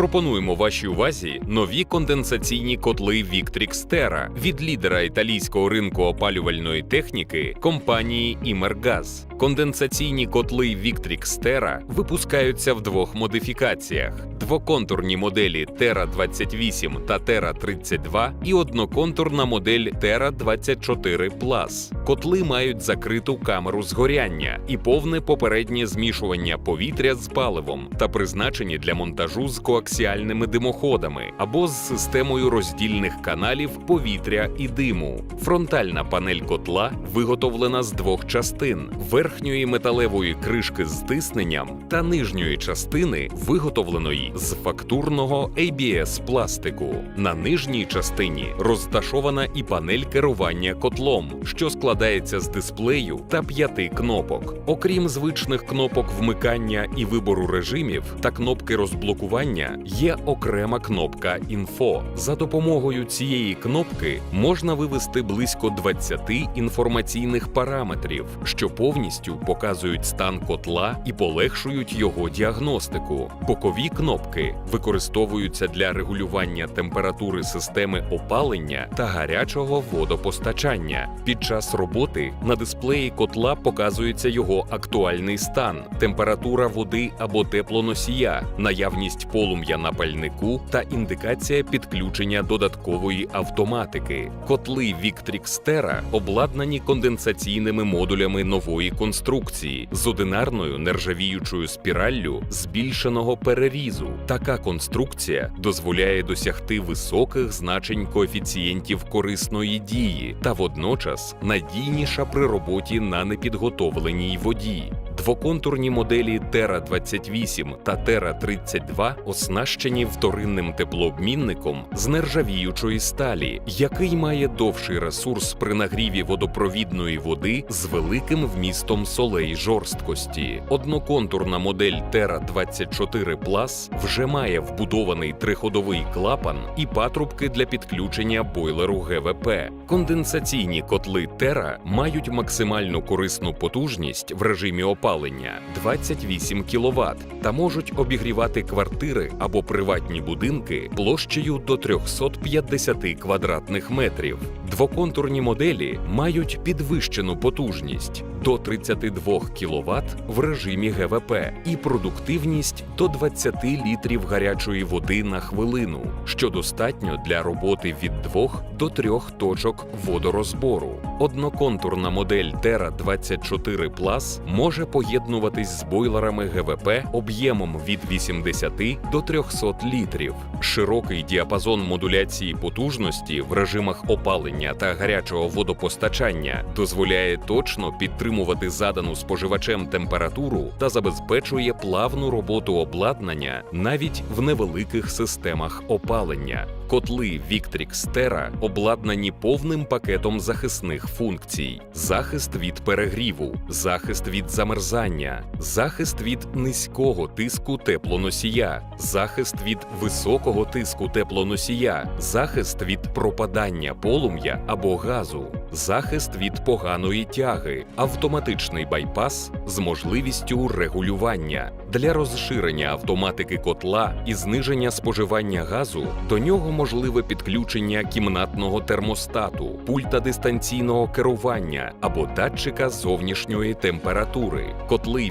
Пропонуємо вашій увазі нові конденсаційні котли Victrix Terra від лідера італійського ринку опалювальної техніки компанії Imergas. Конденсаційні котли Victrix Terra випускаються в двох модифікаціях: двоконтурні моделі Terra 28 та Terra 32 і одноконтурна модель Terra 24 Plus. Котли мають закриту камеру згоряння і повне попереднє змішування повітря з паливом та призначені для монтажу з коаксіальними димоходами або з системою роздільних каналів повітря і диму. Фронтальна панель котла виготовлена з двох частин: верхньої металевої кришки з тисненням та нижньої частини, виготовленої з фактурного ABS пластику. На нижній частині розташована і панель керування котлом, що складається з дисплею та п'яти кнопок. Окрім звичних кнопок вмикання і вибору режимів та кнопки розблокування, є окрема кнопка інфо. За допомогою цієї кнопки можна вивести близько 20 інформаційних параметрів, що повністю показують стан котла і полегшують його діагностику. Бокові кнопки використовуються для регулювання температури системи опалення та гарячого водопостачання. Під час роботи на дисплеї котла показується його актуальний стан, температура води або теплоносія, наявність полум'я на пальнику та індикація підключення додаткової автоматики. Котли Victrix Terra обладнані конденсаційними модулями нової конструкції з одинарною нержавіючою спіраллю збільшеного перерізу. Така конструкція дозволяє досягти високих значень коефіцієнтів корисної дії та водночас надійніша при роботі на непідготовленій воді. Двоконтурні моделі Terra 28 та Terra 32 оснащені вторинним теплообмінником з нержавіючої сталі, який має довший ресурс при нагріві водопровідної води з великим вмістом солей жорсткості. Одноконтурна модель Terra 24 Plus вже має вбудований триходовий клапан і патрубки для підключення бойлеру ГВП. Конденсаційні котли Terra мають максимальну корисну потужність в режимі опалення 28 кВт та можуть обігрівати квартири або приватні будинки площею до 350 квадратних метрів. Двоконтурні моделі мають підвищену потужність до 32 кВт в режимі ГВП і продуктивність до 20 літрів гарячої води на хвилину, що достатньо для роботи від 2 до 3 точок водорозбору. Одноконтурна модель Terra 24 Plus може поєднуватись з бойлерами ГВП об'ємом від 80 до 300 літрів. Широкий діапазон модуляції потужності в режимах опалення та гарячого водопостачання дозволяє точно підтримувати задану споживачем температуру та забезпечує плавну роботу обладнання навіть в невеликих системах опалення. Котли Victrix Terra обладнані повним пакетом захисних функцій: захист від перегріву, захист від замерзання, захист від низького тиску теплоносія, захист від високого тиску теплоносія, захист від пропадання полум'я або газу, захист від поганої тяги, автоматичний байпас з можливістю регулювання. Для розширення автоматики котла і зниження споживання газу до нього можливе підключення кімнатного термостату, пульта дистанційного керування або датчика зовнішньої температури. Котли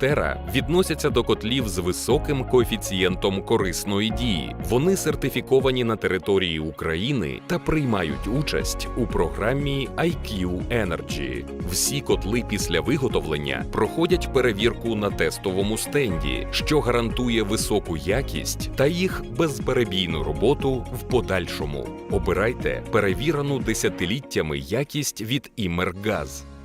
Terra відносяться до котлів з високим коефіцієнтом корисної дії. Вони сертифіковані на території України та приймають участь у програмі IQ Energy. Всі котли після виготовлення проходять перевірку на тестовому стенді, що гарантує високу якість та їх безперебійну роботу в подальшому. Обирайте перевірену десятиліттями якість від Imergaz.